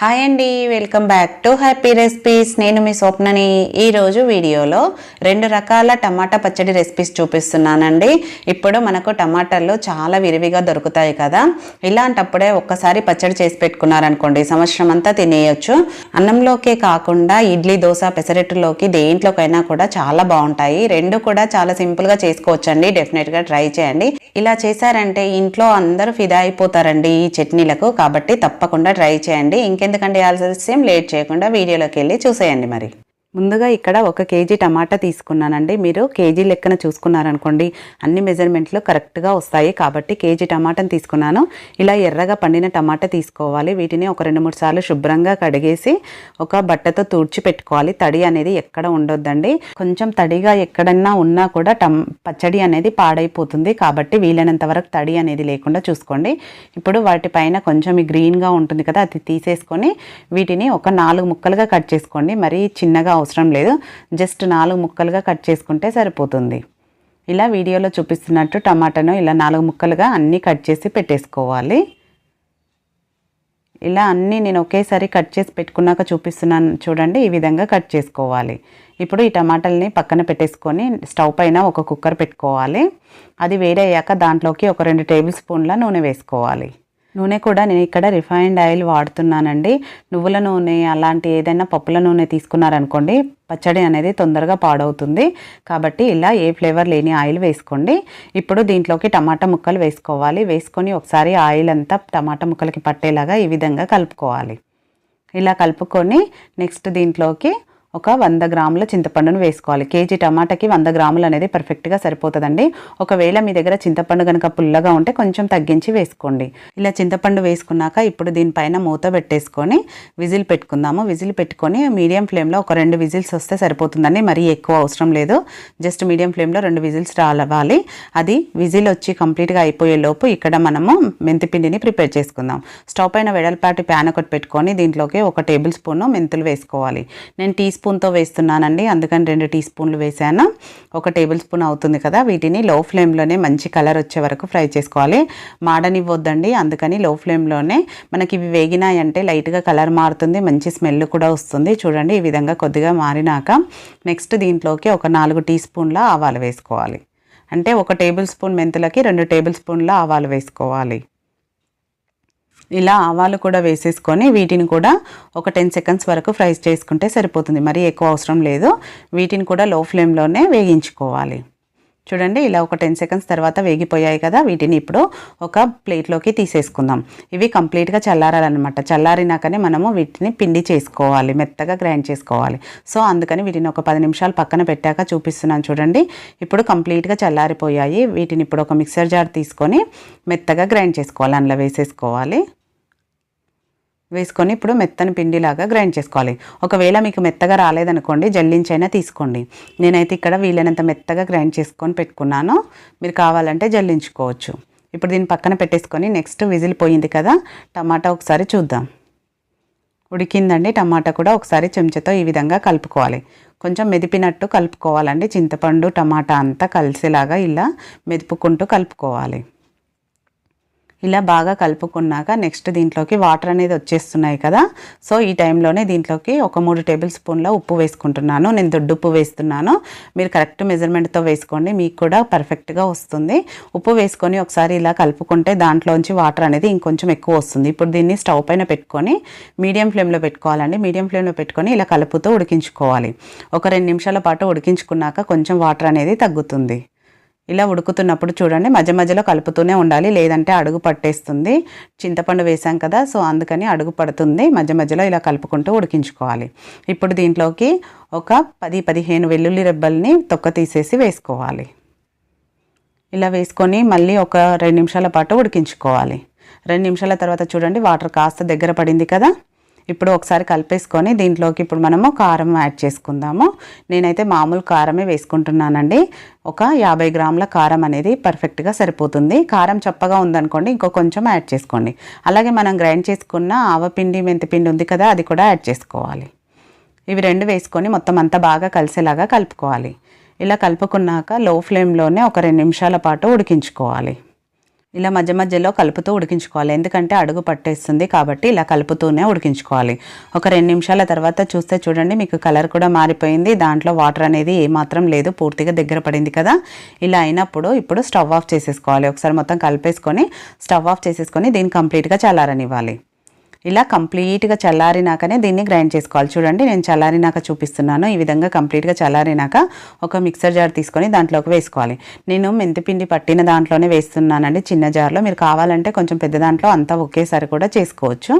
Hi అండి welcome back to happy recipes నేను మీ స్వప్నని ఈరోజు వీడియోలో రెండు రకాల టమాటా పచ్చడి రెసిపీస్ చూపిస్తున్నానండి. ఇప్పుడు మనకు టమాటాలు చాలా విరివిగా దొరుకుతాయి కదా. ఇలాంటప్పుడే ఒక్కసారి పచ్చడి చేసి పెట్టుకున్నారనుకోండి సంవత్సరం అంతా తినేయొచ్చు. అన్నంలోకే కాకుండా ఇడ్లీ దోశ పెసరెట్టులోకి దేంట్లోకైనా కూడా చాలా బాగుంటాయి. రెండు కూడా చాలా సింపుల్గా చేసుకోవచ్చండి. డెఫినెట్గా ట్రై చేయండి. ఇలా చేశారంటే ఇంట్లో అందరూ ఫిదా అయిపోతారండి ఈ చట్నీలకు. కాబట్టి తప్పకుండా ట్రై చేయండి. ఇంకెందుకంటే ఆలస్యం లేట్ చేయకుండా వీడియోలోకి వెళ్ళి చూసేయండి మరి. ముందుగా ఇక్కడ ఒక కేజీ టమాటా తీసుకున్నానండి. మీరు కేజీ లెక్కన చూసుకున్నారనుకోండి అన్ని మెజర్మెంట్లు కరెక్ట్గా వస్తాయి కాబట్టి కేజీ టమాటాను తీసుకున్నాను. ఇలా ఎర్రగా పండిన టమాటా తీసుకోవాలి. వీటిని ఒక రెండు మూడు సార్లు శుభ్రంగా కడిగేసి ఒక బట్టతో తుడిచి పెట్టుకోవాలి. తడి అనేది ఎక్కడ ఉండొద్దండి. కొంచెం తడిగా ఎక్కడన్నా ఉన్నా కూడా టమ్ పచ్చడి అనేది పాడైపోతుంది కాబట్టి వీలైనంత వరకు తడి అనేది లేకుండా చూసుకోండి. ఇప్పుడు వాటిపైన కొంచెం ఈ గ్రీన్గా ఉంటుంది కదా అది తీసేసుకొని వీటిని ఒక నాలుగు ముక్కలుగా కట్ చేసుకోండి. మరీ చిన్నగా అవసరం లేదు. జస్ట్ నాలుగు ముక్కలుగా కట్ చేసుకుంటే సరిపోతుంది. ఇలా వీడియోలో చూపిస్తున్నట్టు టమాటాను ఇలా నాలుగు ముక్కలుగా అన్నీ కట్ చేసి పెట్టేసుకోవాలి. ఇలా అన్నీ నేను ఒకేసారి కట్ చేసి పెట్టుకున్నాక చూపిస్తున్నాను చూడండి ఈ విధంగా కట్ చేసుకోవాలి. ఇప్పుడు ఈ టమాటాలని పక్కన పెట్టేసుకొని స్టవ్ పైన ఒక కుక్కర్ పెట్టుకోవాలి. అది వేడయ్యాక దాంట్లోకి ఒక రెండు టేబుల్ స్పూన్ల నూనె వేసుకోవాలి. నూనె కూడా నేను ఇక్కడ రిఫైన్డ్ ఆయిల్ వాడుతున్నానండి. నువ్వుల నూనె అలాంటి ఏదైనా పప్పుల నూనె తీసుకున్నారనుకోండి పచ్చడి అనేది తొందరగా పాడవుతుంది. కాబట్టి ఇలా ఏ ఫ్లేవర్ లేని ఆయిల్ వేసుకోండి. ఇప్పుడు దీంట్లోకి టమాటా ముక్కలు వేసుకోవాలి. వేసుకొని ఒకసారి ఆయిల్ అంతా టమాటా ముక్కలకి పట్టేలాగా ఈ విధంగా కలుపుకోవాలి. ఇలా కలుపుకొని నెక్స్ట్ దీంట్లోకి ఒక వంద గ్రాముల చింతపండును వేసుకోవాలి. కేజీ టమాటాకి వంద గ్రాములు అనేది పర్ఫెక్ట్గా సరిపోతుందండి. ఒకవేళ మీ దగ్గర చింతపండు కనుక పుల్లగా ఉంటే కొంచెం తగ్గించి వేసుకోండి. ఇలా చింతపండు వేసుకున్నాక ఇప్పుడు దీనిపైన మూత పెట్టేసుకొని విజిల్ పెట్టుకుందాము. విజిల్ పెట్టుకొని మీడియం ఫ్లేమ్లో ఒక రెండు విజిల్స్ వస్తే సరిపోతుందండి. మరీ ఎక్కువ అవసరం లేదు. జస్ట్ మీడియం ఫ్లేమ్లో రెండు విజిల్స్ రావాలి. అది విజిల్ వచ్చి కంప్లీట్గా అయిపోయే లోపు ఇక్కడ మనము మెంతిపిండిని ప్రిపేర్ చేసుకుందాం. స్టవ్ పైన వెడల్పాటి ప్యాన్ ఒకటి పెట్టుకొని దీంట్లోకి ఒక టేబుల్ స్పూన్ మెంతులు వేసుకోవాలి. నేను టీ స్పూన్తో వేస్తున్నానండి. అందుకని రెండు టీ స్పూన్లు వేసాను ఒక టేబుల్ స్పూన్ అవుతుంది కదా వీటిని లో ఫ్లేమ్లోనే మంచి కలర్ వచ్చే వరకు ఫ్రై చేసుకోవాలి. మాడనివ్వద్దండి. అందుకని లో ఫ్లేమ్లోనే మనకి ఇవి వేగినాయంటే లైట్గా కలర్ మారుతుంది మంచి స్మెల్ కూడా వస్తుంది. చూడండి ఈ విధంగా కొద్దిగా మారినాక నెక్స్ట్ దీంట్లోకి ఒక నాలుగు టీ స్పూన్ల ఆవాలు వేసుకోవాలి. అంటే ఒక టేబుల్ స్పూన్ మెంతులకి రెండు టేబుల్ స్పూన్ల ఆవాలు వేసుకోవాలి. ఇలా ఆవాలు కూడా వేసేసుకొని వీటిని కూడా ఒక టెన్ సెకండ్స్ వరకు ఫ్రై చేసుకుంటే సరిపోతుంది. మరీ ఎక్కువ అవసరం లేదు. వీటిని కూడా లో ఫ్లేమ్లోనే వేగించుకోవాలి. చూడండి ఇలా ఒక టెన్ సెకండ్స్ తర్వాత వేగిపోయాయి కదా వీటిని ఇప్పుడు ఒక ప్లేట్లోకి తీసేసుకుందాం. ఇవి కంప్లీట్గా చల్లారాలన్నమాట. చల్లారినాకనే మనము వీటిని పిండి చేసుకోవాలి మెత్తగా గ్రైండ్ చేసుకోవాలి. సో అందుకని వీటిని ఒక పది నిమిషాలు పక్కన పెట్టాక చూపిస్తున్నాను చూడండి. ఇప్పుడు కంప్లీట్గా చల్లారిపోయాయి. వీటిని ఇప్పుడు ఒక మిక్సర్ జార్ తీసుకొని మెత్తగా గ్రైండ్ చేసుకోవాలి అందులో వేసేసుకోవాలి. వేసుకొని ఇప్పుడు మెత్తని పిండిలాగా గ్రైండ్ చేసుకోవాలి. ఒకవేళ మీకు మెత్తగా రాలేదనుకోండి జల్లించైనా తీసుకోండి. నేనైతే ఇక్కడ వీలైనంత మెత్తగా గ్రైండ్ చేసుకొని పెట్టుకున్నాను. మీరు కావాలంటే జల్లించుకోవచ్చు. ఇప్పుడు దీన్ని పక్కన పెట్టేసుకొని నెక్స్ట్ విజిల్ పోయింది కదా టమాటా ఒకసారి చూద్దాం. ఉడికిందండి టమాటా కూడా ఒకసారి చెంచాతో ఈ విధంగా కలుపుకోవాలి. కొంచెం మెదిపినట్టు కలుపుకోవాలండి. చింతపండు టమాటా అంతా కలిసేలాగా ఇలా మెదుపుకుంటూ కలుపుకోవాలి. ఇలా బాగా కలుపుకున్నాక నెక్స్ట్ దీంట్లోకి వాటర్ అనేది వచ్చేస్తున్నాయి కదా. సో ఈ టైంలోనే దీంట్లోకి ఒక మూడు టేబుల్ స్పూన్ల ఉప్పు వేసుకుంటున్నాను. నేను దొడ్డు ఉప్పు వేస్తున్నాను. మీరు కరెక్ట్ మెజర్మెంట్తో వేసుకోండి. మీకు కూడా పర్ఫెక్ట్గా వస్తుంది. ఉప్పు వేసుకొని ఒకసారి ఇలా కలుపుకుంటే దాంట్లోంచి వాటర్ అనేది ఇంకొంచెం ఎక్కువ వస్తుంది. ఇప్పుడు దీన్ని స్టవ్ పైన పెట్టుకొని మీడియం ఫ్లేమ్లో పెట్టుకోవాలండి. మీడియం ఫ్లేమ్లో పెట్టుకొని ఇలా కలుపుతూ ఉడికించుకోవాలి. ఒక రెండు నిమిషాల పాటు ఉడికించుకున్నాక కొంచెం వాటర్ అనేది తగ్గుతుంది. ఇలా ఉడుకుతున్నప్పుడు చూడండి మధ్య మధ్యలో కలుపుతూనే ఉండాలి. లేదంటే అడుగు పట్టేస్తుంది. చింతపండు వేసాం కదా సో అందుకని అడుగు పడుతుంది. మధ్య మధ్యలో ఇలా కలుపుకుంటూ ఉడికించుకోవాలి. ఇప్పుడు దీంట్లోకి ఒక పది పదిహేను వెల్లుల్లి రెబ్బల్ని తొక్క తీసేసి వేసుకోవాలి. ఇలా వేసుకొని మళ్ళీ ఒక రెండు నిమిషాల పాటు ఉడికించుకోవాలి. రెండు నిమిషాల తర్వాత చూడండి వాటర్ కాస్త దగ్గర పడింది కదా. ఇప్పుడు ఒకసారి కలిపేసుకొని దీంట్లోకి ఇప్పుడు మనము కారం యాడ్ చేసుకుందాము. నేనైతే మామూలు కారమే వేసుకుంటున్నానండి. ఒక యాభై గ్రాముల కారం అనేది పర్ఫెక్ట్గా సరిపోతుంది. కారం చప్పగా ఉందనుకోండి ఇంకో కొంచెం యాడ్ చేసుకోండి. అలాగే మనం గ్రైండ్ చేసుకున్న ఆవపిండి మెంతిపిండి ఉంది కదా అది కూడా యాడ్ చేసుకోవాలి. ఇవి రెండు వేసుకొని మొత్తం అంతా బాగా కలిసేలాగా కలుపుకోవాలి. ఇలా కలుపుకున్నాక లో ఫ్లేమ్లోనే ఒక రెండు నిమిషాల పాటు ఉడికించుకోవాలి. ఇలా మధ్య మధ్యలో కలుపుతూ ఉడికించుకోవాలి. ఎందుకంటే అడుగు పట్టేస్తుంది కాబట్టి ఇలా కలుపుతూనే ఉడికించుకోవాలి. ఒక రెండు నిమిషాల తర్వాత చూస్తే చూడండి మీకు కలర్ కూడా మారిపోయింది. దాంట్లో వాటర్ అనేది ఏమాత్రం లేదు పూర్తిగా దగ్గర పడింది కదా. ఇలా అయినప్పుడు ఇప్పుడు స్టవ్ ఆఫ్ చేసేసుకోవాలి. ఒకసారి మొత్తం కలిపేసుకొని స్టవ్ ఆఫ్ చేసేసుకొని దీన్ని కంప్లీట్గా చల్లారనివ్వాలి. ఇలా కంప్లీట్గా చల్లారినాకనే దీన్ని గ్రైండ్ చేసుకోవాలి. చూడండి నేను చల్లారినాక చూపిస్తున్నాను. ఈ విధంగా కంప్లీట్గా చల్లారినాక ఒక మిక్సర్ జార్ తీసుకొని దాంట్లోకి వేసుకోవాలి. నేను మెంతిపిండి పట్టిన దాంట్లోనే వేస్తున్నానండి. చిన్న జార్లో మీరు కావాలంటే కొంచెం పెద్ద దాంట్లో అంతా ఒకేసారి కూడా చేసుకోవచ్చు.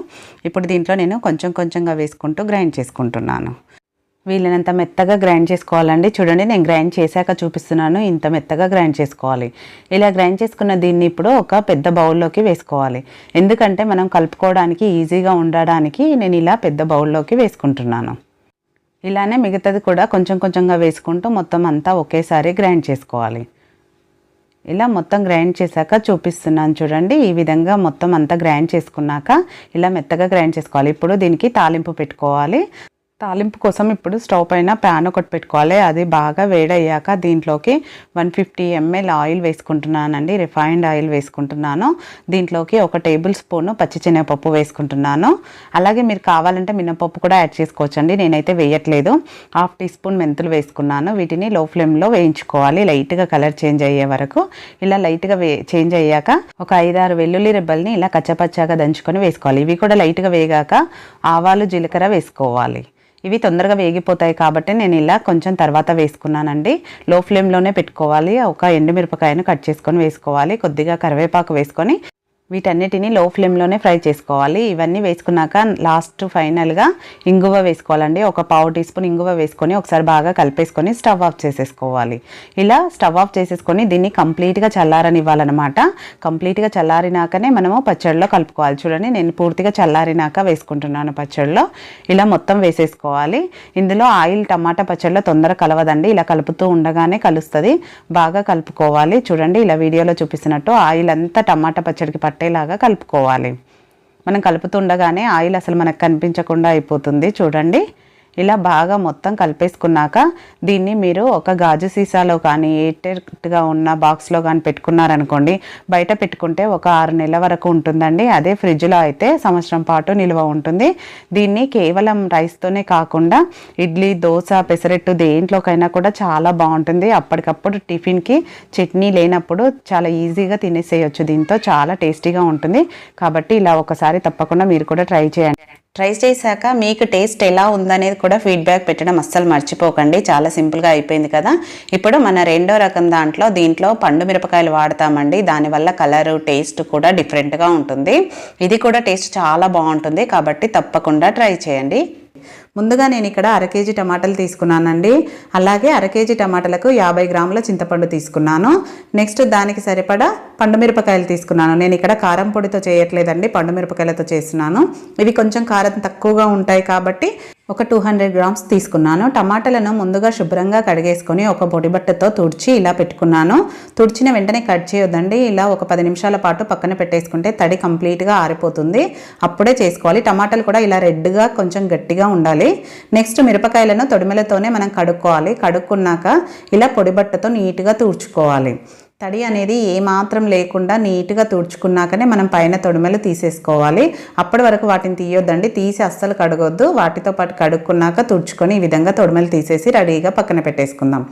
ఇప్పుడు దీంట్లో నేను కొంచెం కొంచెంగా వేసుకుంటూ గ్రైండ్ చేసుకుంటున్నాను. వీలైనంత మెత్తగా గ్రైండ్ చేసుకోవాలండి. చూడండి నేను గ్రైండ్ చేశాక చూపిస్తున్నాను. ఇంత మెత్తగా గ్రైండ్ చేసుకోవాలి. ఇలా గ్రైండ్ చేసుకున్న దీన్ని ఇప్పుడు ఒక పెద్ద బౌల్లోకి వేసుకోవాలి. ఎందుకంటే మనం కలుపుకోవడానికి ఈజీగా ఉండడానికి నేను ఇలా పెద్ద బౌల్లోకి వేసుకుంటున్నాను. ఇలానే మిగతాది కూడా కొంచెం కొంచెంగా వేసుకుంటూ మొత్తం అంతా ఒకేసారి గ్రైండ్ చేసుకోవాలి. ఇలా మొత్తం గ్రైండ్ చేశాక చూపిస్తున్నాను చూడండి ఈ విధంగా మొత్తం అంతా గ్రైండ్ చేసుకున్నాక ఇలా మెత్తగా గ్రైండ్ చేసుకోవాలి. ఇప్పుడు దీనికి తాలింపు పెట్టుకోవాలి. తాలింపు కోసం ఇప్పుడు స్టవ్ పైన ప్యాన్ ఒకటి పెట్టుకోవాలి. అది బాగా వేడయ్యాక దీంట్లోకి వన్ ఫిఫ్టీ ఎంఎల్ ఆయిల్ వేసుకుంటున్నానండి. రిఫైన్డ్ ఆయిల్ వేసుకుంటున్నాను. దీంట్లోకి ఒక టేబుల్ స్పూన్ పచ్చిశనగపప్పు వేసుకుంటున్నాను. అలాగే మీరు కావాలంటే మినపప్పు కూడా యాడ్ చేసుకోవచ్చండి. నేనైతే వేయట్లేదు. హాఫ్ టీ స్పూన్ మెంతులు వేసుకున్నాను. వీటిని లో ఫ్లేమ్లో వేయించుకోవాలి. లైట్గా కలర్ చేంజ్ అయ్యే వరకు. ఇలా లైట్గా వే చేంజ్ అయ్యాక ఒక ఐదారు వెల్లుల్లి రెబ్బల్ని ఇలా కచ్చపచ్చాగా దంచుకొని వేసుకోవాలి. ఇవి కూడా లైట్గా వేగాక ఆవాలు జీలకర్ర వేసుకోవాలి. ఇవి తొందరగా వేగిపోతాయి కాబట్టి నేను ఇలా కొంచెం తర్వాత వేసుకున్నానండి. లో ఫ్లేమ్లోనే పెట్టుకోవాలి. ఒక ఎండుమిరపకాయను కట్ చేసుకొని వేసుకోవాలి. కొద్దిగా కరివేపాకు వేసుకొని వీటన్నిటిని లో ఫ్లేమ్లోనే ఫ్రై చేసుకోవాలి. ఇవన్నీ వేసుకున్నాక లాస్ట్ ఫైనల్గా ఇంగువ వేసుకోవాలండి. ఒక పావు టీ స్పూన్ ఇంగువ వేసుకొని ఒకసారి బాగా కలిపేసుకొని స్టవ్ ఆఫ్ చేసేసుకోవాలి. ఇలా స్టవ్ ఆఫ్ చేసేసుకొని దీన్ని కంప్లీట్గా చల్లారనివ్వాలన్నమాట. కంప్లీట్గా చల్లారినాకనే మనము పచ్చడిలో కలుపుకోవాలి. చూడండి నేను పూర్తిగా చల్లారినాక వేసుకుంటున్నాను పచ్చడిలో. ఇలా మొత్తం వేసేసుకోవాలి. ఇందులో ఆయిల్ టమాటా పచ్చడిలో తొందర కలవదండి. ఇలా కలుపుతూ ఉండగానే కలుస్తుంది. బాగా కలుపుకోవాలి. చూడండి ఇలా వీడియోలో చూపిస్తున్నట్టు ఆయిల్ అంతా టమాటా పచ్చడికి పట్టేలాగా కలుపుకోవాలి. మనం కలుపుతుండగానే ఆయిల్ అసలు మనకు కనిపించకుండా అయిపోతుంది. చూడండి. ఇలా బాగా మొత్తం కలిపేసుకున్నాక దీన్ని మీరు ఒక గాజు సీసాలో కానీ ఎయిటెడ్గా ఉన్న బాక్స్లో కానీ పెట్టుకున్నారనుకోండి బయట పెట్టుకుంటే ఒక ఆరు నెలల వరకు ఉంటుందండి. అదే ఫ్రిడ్జ్లో అయితే సంవత్సరం పాటు నిల్వ ఉంటుంది. దీన్ని కేవలం రైస్తోనే కాకుండా ఇడ్లీ దోశ పెసరెట్టు దేంట్లోకైనా కూడా చాలా బాగుంటుంది. అప్పటికప్పుడు టిఫిన్కి చట్నీ లేనప్పుడు చాలా ఈజీగా తినేసేయచ్చు. దీంతో చాలా టేస్టీగా ఉంటుంది. కాబట్టి ఇలా ఒకసారి తప్పకుండా మీరు కూడా ట్రై చేయండి. ట్రై చేశాక మీకు టేస్ట్ ఎలా ఉందనేది కూడా ఫీడ్బ్యాక్ పెట్టడం అస్సలు మర్చిపోకండి. చాలా సింపుల్గా అయిపోయింది కదా. ఇప్పుడు మన రెండో రకం దాంట్లో దీంట్లో పండు మిరపకాయలు వాడతామండి. దానివల్ల కలరు టేస్ట్ కూడా డిఫరెంట్గా ఉంటుంది. ఇది కూడా టేస్ట్ చాలా బాగుంటుంది కాబట్టి తప్పకుండా ట్రై చేయండి. ముందుగా నేను ఇక్కడ అర కేజీ టమాటాలు తీసుకున్నానండి. అలాగే అర కేజీ టమాటాలకు యాభై గ్రాముల చింతపండు తీసుకున్నాను. నెక్స్ట్ దానికి సరిపడా పండు మిరపకాయలు తీసుకున్నాను. నేను ఇక్కడ కారం పొడితో చేయట్లేదండి పండు మిరపకాయలతో చేస్తున్నాను. ఇవి కొంచెం కారం తక్కువగా ఉంటాయి కాబట్టి ఒక టూ హండ్రెడ్ గ్రామ్స్ తీసుకున్నాను. టమాటాలను ముందుగా శుభ్రంగా కడిగేసుకొని ఒక పొడి బట్టతో తుడిచి ఇలా పెట్టుకున్నాను. తుడిచిన వెంటనే కట్ చేయొద్దండి. ఇలా ఒక పది నిమిషాల పాటు పక్కన పెట్టేసుకుంటే తడి కంప్లీట్గా ఆరిపోతుంది. అప్పుడే చేసుకోవాలి. టమాటాలు కూడా ఇలా రెడ్గా కొంచెం గట్టిగా ఉండాలి. నెక్స్ట్ మిరపకాయలను తొడిమెలతోనే మనం కడుక్కోవాలి. కడుక్కున్నాక ఇలా పొడి బట్టతో నీట్గా తుడుచుకోవాలి. తడి అనేది ఏమాత్రం లేకుండా నీట్గా తుడుచుకున్నాకనే మనం పైన తొడిమెలు తీసేసుకోవాలి. అప్పటి వరకు వాటిని తీయొద్దండి. తీసి అస్సలు కడగొద్దు. వాటితో పాటు కడుక్కున్నాక తుడుచుకొని ఈ విధంగా తొడిమలు తీసేసి రెడీగా పక్కన పెట్టేసుకుందాం.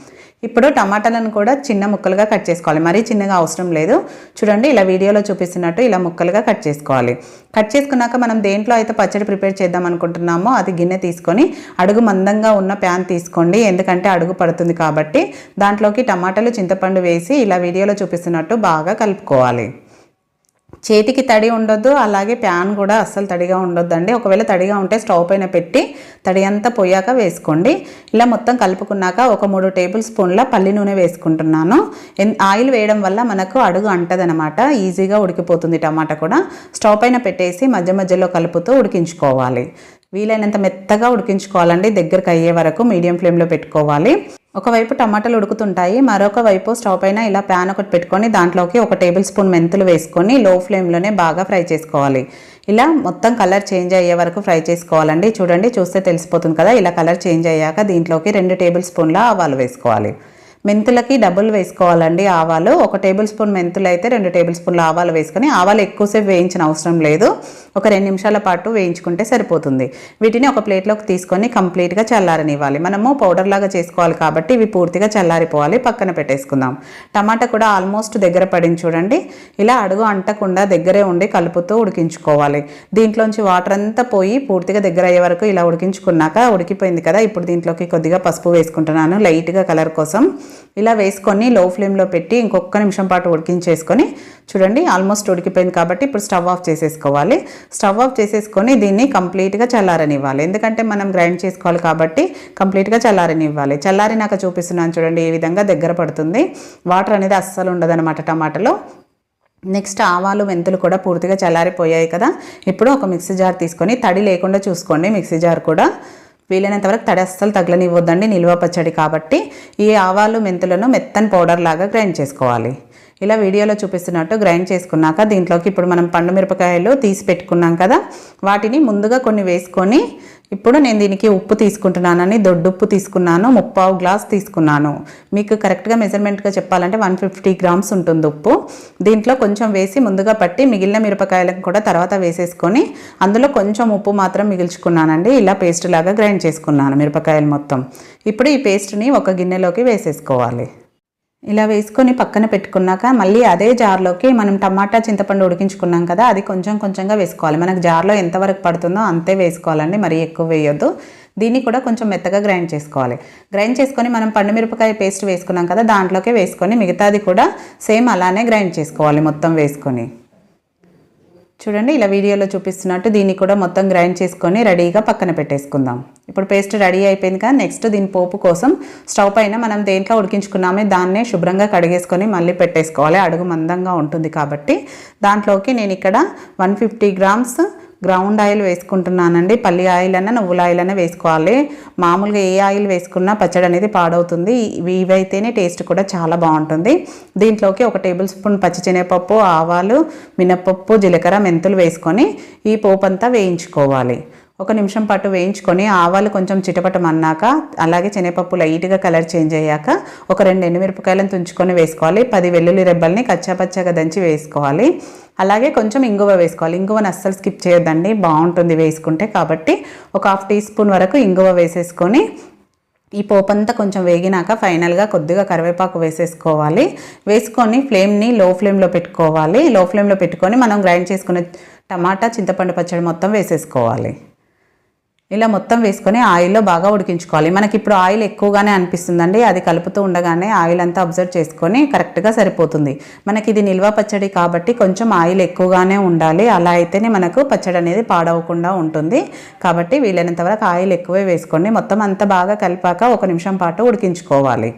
ఇప్పుడు టమాటాలను కూడా చిన్న ముక్కలుగా కట్ చేసుకోవాలి. మరీ చిన్నగా అవసరం లేదు. చూడండి ఇలా వీడియోలో చూపిస్తున్నట్టు ఇలా ముక్కలుగా కట్ చేసుకోవాలి. కట్ చేసుకున్నాక మనం దేంట్లో అయితే పచ్చడి ప్రిపేర్ చేద్దాం అనుకుంటున్నామో అది గిన్నె తీసుకొని అడుగు మందంగా ఉన్న ప్యాన్ తీసుకోండి. ఎందుకంటే అడుగు పడుతుంది కాబట్టి దాంట్లోకి టమాటాలు చింతపండు వేసి ఇలా వీడియోలో చూపిస్తున్నట్టు బాగా కలుపుకోవాలి. చేతికి తడి ఉండొద్దు అలాగే ప్యాన్ కూడా అస్సలు తడిగా ఉండొద్దండి. ఒకవేళ తడిగా ఉంటే స్టవ్ పైన పెట్టి తడి అంతా పోయాక వేసుకోండి. ఇలా మొత్తం కలుపుకున్నాక ఒక మూడు టేబుల్ స్పూన్ల పల్లి నూనె వేసుకుంటున్నాను. ఎన్- ఆయిల్ వేయడం వల్ల మనకు అడుగు అంటదనమాట. ఈజీగా ఉడికిపోతుంది టమాటా కూడా. స్టవ్ పైన పెట్టేసి మధ్య మధ్యలో కలుపుతూ ఉడికించుకోవాలి. వీలైనంత మెత్తగా ఉడికించుకోవాలండి. దగ్గరకు అయ్యే వరకు మీడియం ఫ్లేమ్లో పెట్టుకోవాలి. ఒకవైపు టమాటాలు ఉడుకుతుంటాయి మరొక వైపు స్టవ్ పైన ఇలా ప్యాన్ ఒకటి పెట్టుకొని దాంట్లోకి ఒక టేబుల్ స్పూన్ మెంతులు వేసుకొని లో ఫ్లేమ్లోనే బాగా ఫ్రై చేసుకోవాలి. ఇలా మొత్తం కలర్ చేంజ్ అయ్యే వరకు ఫ్రై చేసుకోవాలండి. చూడండి చూస్తే తెలిసిపోతుంది కదా ఇలా కలర్ చేంజ్ అయ్యాక దీంట్లోకి రెండు టేబుల్ స్పూన్ల ఆవాలు వేసుకోవాలి. మెంతులకి డబుల్ వేసుకోవాలండి ఆవాలు. ఒక టేబుల్ స్పూన్ మెంతులు అయితే రెండు టేబుల్ స్పూన్ల ఆవాలు వేసుకొని ఆవాలు ఎక్కువసేపు వేయించిన అవసరం లేదు. ఒక రెండు నిమిషాల పాటు వేయించుకుంటే సరిపోతుంది. వీటిని ఒక ప్లేట్లోకి తీసుకొని కంప్లీట్గా చల్లారనివ్వాలి. మనము పౌడర్ లాగా చేసుకోవాలి కాబట్టి ఇవి పూర్తిగా చల్లారిపోవాలి. పక్కన పెట్టేసుకుందాం. టమాటా కూడా ఆల్మోస్ట్ దగ్గర పడింది చూడండి. ఇలా అడుగు అంటకుండా దగ్గరే ఉండి కలుపుతూ ఉడికించుకోవాలి. దీంట్లోంచి వాటర్ అంతా పోయి పూర్తిగా దగ్గర అయ్యే వరకు ఇలా ఉడికించుకున్నాక ఉడికిపోయింది కదా. ఇప్పుడు దీంట్లోకి కొద్దిగా పసుపు వేసుకుంటున్నాను. లైట్గా కలర్ కోసం. ఇలా వేసుకొని లో ఫ్లేమ్లో పెట్టి ఇంకొక నిమిషం పాటు ఉడికించేసుకొని చూడండి ఆల్మోస్ట్ ఉడికిపోయింది కాబట్టి ఇప్పుడు స్టవ్ ఆఫ్ చేసేసుకోవాలి. స్టవ్ ఆఫ్ చేసేసుకొని దీన్ని కంప్లీట్గా చల్లారనివ్వాలి. ఎందుకంటే మనం గ్రైండ్ చేసుకోవాలి కాబట్టి కంప్లీట్గా చల్లారనివ్వాలి. చల్లారినాక చూపిస్తున్నాను చూడండి ఈ విధంగా దగ్గర పడుతుంది. వాటర్ అనేది అస్సలు ఉండదన్నమాట టమాటాలో. నెక్స్ట్ ఆవాలు మెంతులు కూడా పూర్తిగా చల్లారిపోయాయి కదా. ఇప్పుడు ఒక మిక్సీ జార్ తీసుకొని తడి లేకుండా చూసుకోండి మిక్సీ జార్ కూడా. వీలైనంత వరకు తడి అస్సలు తగలనివ్వద్దండి నిల్వ పచ్చడి కాబట్టి ఈ ఆవాలు మెంతులను మెత్తని పౌడర్ లాగా గ్రైండ్ చేసుకోవాలి. ఇలా వీడియోలో చూపిస్తున్నట్టు గ్రైండ్ చేసుకున్నాక దీంట్లోకి ఇప్పుడు మనం పండు మిరపకాయలు తీసి పెట్టుకున్నాం కదా వాటిని ముందుగా కొన్ని వేసుకొని ఇప్పుడు నేను దీనికి ఉప్పు తీసుకుంటున్నానని దొడ్డుప్పు తీసుకున్నాను ముప్పావు గ్లాస్ తీసుకున్నాను. మీకు కరెక్ట్గా మెజర్మెంట్గా చెప్పాలంటే వన్ ఫిఫ్టీ గ్రామ్స్ ఉంటుంది ఉప్పు. దీంట్లో కొంచెం వేసి ముందుగా పట్టి మిగిలిన మిరపకాయలకు కూడా తర్వాత వేసేసుకొని అందులో కొంచెం ఉప్పు మాత్రం మిగిల్చుకున్నానండి. ఇలా పేస్ట్ లాగా గ్రైండ్ చేసుకున్నాను మిరపకాయలు మొత్తం. ఇప్పుడు ఈ పేస్ట్ని ఒక గిన్నెలోకి వేసేసుకోవాలి. ఇలా వేసుకొని పక్కన పెట్టుకున్నాక మళ్ళీ అదే జార్లోకి మనం టమాటా చింతపండు ఉడికించుకున్నాం కదా అది కొంచెం కొంచెంగా వేసుకోవాలి. మనకు జార్లో ఎంతవరకు పడుతుందో అంతే వేసుకోవాలండి మరీ ఎక్కువ వేయొద్దు. దీన్ని కూడా కొంచెం మెత్తగా గ్రైండ్ చేసుకోవాలి. గ్రైండ్ చేసుకొని మనం పండు మిరపకాయ పేస్ట్ వేసుకున్నాం కదా దాంట్లోకే వేసుకొని మిగతాది కూడా సేమ్ అలానే గ్రైండ్ చేసుకోవాలి మొత్తం వేసుకొని. చూడండి ఇలా వీడియోలో చూపిస్తున్నట్టు దీన్ని కూడా మొత్తం గ్రైండ్ చేసుకొని రెడీగా పక్కన పెట్టేసుకుందాం. ఇప్పుడు పేస్ట్ రెడీ అయిపోయింది కదా నెక్స్ట్ దీని పోపు కోసం స్టవ్ పైన మనం దేంట్లో ఉడికించుకున్నామే దాన్నే శుభ్రంగా కడిగేసుకొని మళ్ళీ పెట్టేసుకోవాలి. అడుగు మందంగా ఉంటుంది కాబట్టి దాంట్లోకి నేను ఇక్కడ one fifty grams ground oil వేసుకుంటున్నానండి. పల్లి ఆయిల్ అన్న నువ్వుల ఆయిల్ అన్న వేసుకోవాలి. మామూలుగా ఏ ఆయిల్ వేసుకున్నా పచ్చడి అనేది పాడవుతుంది. ఇవైతేనే టేస్ట్ కూడా చాలా బాగుంటుంది. దీంట్లోకి ఒక టేబుల్ స్పూన్ పచ్చిశనగపప్పు ఆవాలు మినపప్పు జీలకర్ర మెంతులు వేసుకొని ఈ పోపు అంతా వేయించుకోవాలి. ఒక నిమిషం పాటు వేయించుకొని ఆవాలు కొంచెం చిటపటమన్నాక అలాగే శనగపప్పు లైట్గా కలర్ చేంజ్ అయ్యాక ఒక రెండు ఎండుమిరపకాయలను తుంచుకొని వేసుకోవాలి. పది వెల్లుల్లి రెబ్బల్ని కచ్చాపచ్చాగా దంచి వేసుకోవాలి. అలాగే కొంచెం ఇంగువ వేసుకోవాలి. ఇంగువని అస్సలు స్కిప్ చేయొద్దండి. బాగుంటుంది వేసుకుంటే కాబట్టి ఒక హాఫ్ టీ స్పూన్ వరకు ఇంగువ వేసేసుకొని ఈ పోపంతా కొంచెం వేగినాక ఫైనల్గా కొద్దిగా కరివేపాకు వేసేసుకోవాలి. వేసుకొని ఫ్లేమ్ని లో ఫ్లేమ్లో పెట్టుకోవాలి. లో ఫ్లేమ్లో పెట్టుకొని మనం గ్రైండ్ చేసుకునే టమాటా చింతపండు పచ్చడి మొత్తం వేసేసుకోవాలి. ఇలా మొత్తం వేసుకొని ఆయిల్లో బాగా ఉడికించుకోవాలి. మనకి ఇప్పుడు ఆయిల్ ఎక్కువగానే అనిపిస్తుందండి. అది కలుపుతూ ఉండగానే ఆయిల్ అంతా అబ్జర్వ్ చేసుకొని కరెక్ట్గా సరిపోతుంది. మనకి ఇది నిల్వ పచ్చడి కాబట్టి కొంచెం ఆయిల్ ఎక్కువగానే ఉండాలి. అలా అయితేనే మనకు పచ్చడి అనేది పాడవకుండా ఉంటుంది. కాబట్టి వీలైనంత వరకు ఆయిల్ ఎక్కువే వేసుకోండి మొత్తం అంతా బాగా కలిపాక ఒక నిమిషం పాటు ఉడికించుకోవాలి.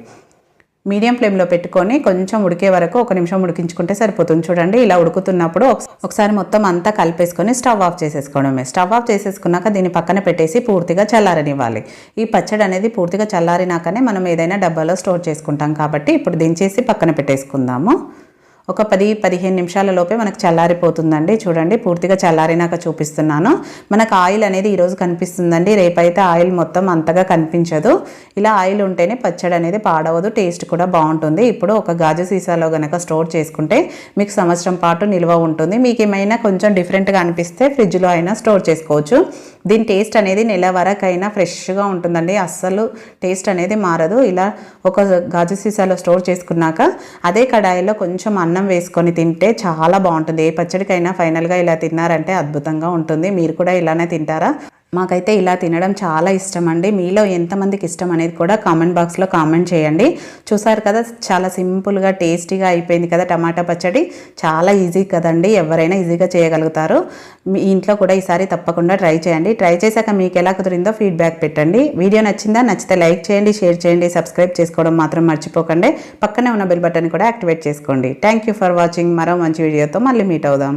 మీడియం ఫ్లేమ్లో పెట్టుకొని కొంచెం ఉడికే వరకు ఒక నిమిషం ఉడికించుకుంటే సరిపోతుంది. చూడండి ఇలా ఉడుకుతున్నప్పుడు ఒకసారి మొత్తం అంతా కలిపేసుకొని స్టవ్ ఆఫ్ చేసేసుకోవడమే. స్టవ్ ఆఫ్ చేసేసుకున్నాక దీన్ని పక్కన పెట్టేసి పూర్తిగా చల్లారనివ్వాలి. ఈ పచ్చడి అనేది పూర్తిగా చల్లారినాకనే మనం ఏదైనా డబ్బాలో స్టోర్ చేసుకుంటాం కాబట్టి ఇప్పుడు దించేసి పక్కన పెట్టేసుకుందాము. ఒక పది పదిహేను నిమిషాల లోపే మనకు చల్లారిపోతుందండి. చూడండి పూర్తిగా చల్లారినాక చూపిస్తున్నాను. మనకు ఆయిల్ అనేది ఈరోజు కనిపిస్తుందండి. రేపైతే ఆయిల్ మొత్తం అంతగా కనిపించదు. ఇలా ఆయిల్ ఉంటేనే పచ్చడి అనేది పాడవదు. టేస్ట్ కూడా బాగుంటుంది. ఇప్పుడు ఒక గాజు సీసాలో కనుక స్టోర్ చేసుకుంటే మీకు సంవత్సరం పాటు నిల్వ ఉంటుంది. మీకు ఏమైనా కొంచెం డిఫరెంట్గా అనిపిస్తే ఫ్రిడ్జ్లో అయినా స్టోర్ చేసుకోవచ్చు. దీని టేస్ట్ అనేది నెల వరకైనా ఫ్రెష్గా ఉంటుందండి. అస్సలు టేస్ట్ అనేది మారదు. ఇలా ఒక గాజు సీసాలో స్టోర్ చేసుకున్నాక అదే కడాయిలో కొంచెం అన్నం అన్నం వేసుకొని తింటే చాలా బాగుంటుంది. ఏ పచ్చడికైనా ఫైనల్గా ఇలా తిన్నారంటే అద్భుతంగా ఉంటుంది. మీరు కూడా ఇలానే తింటారా? మాకైతే ఇలా తినడం చాలా ఇష్టం అండి మీలో ఎంతమందికి ఇష్టం అనేది కూడా కామెంట్ బాక్స్లో కామెంట్ చేయండి. చూసారు కదా చాలా సింపుల్గా టేస్టీగా అయిపోయింది కదా టమాటా పచ్చడి. చాలా ఈజీ కదండి ఎవరైనా ఈజీగా చేయగలుగుతారు. మీ ఇంట్లో కూడా ఈసారి తప్పకుండా ట్రై చేయండి. ట్రై చేశాక మీకు ఎలా కుదిరిందో ఫీడ్బ్యాక్ పెట్టండి. వీడియో నచ్చిందా నచ్చితే లైక్ చేయండి షేర్ చేయండి సబ్స్క్రైబ్ చేసుకోవడం మాత్రం మర్చిపోకండి. పక్కనే ఉన్న బెల్ బటన్ కూడా యాక్టివేట్ చేసుకోండి. Thank you for watching. మరో మంచి వీడియోతో మళ్ళీ మీట్ అవుదాం.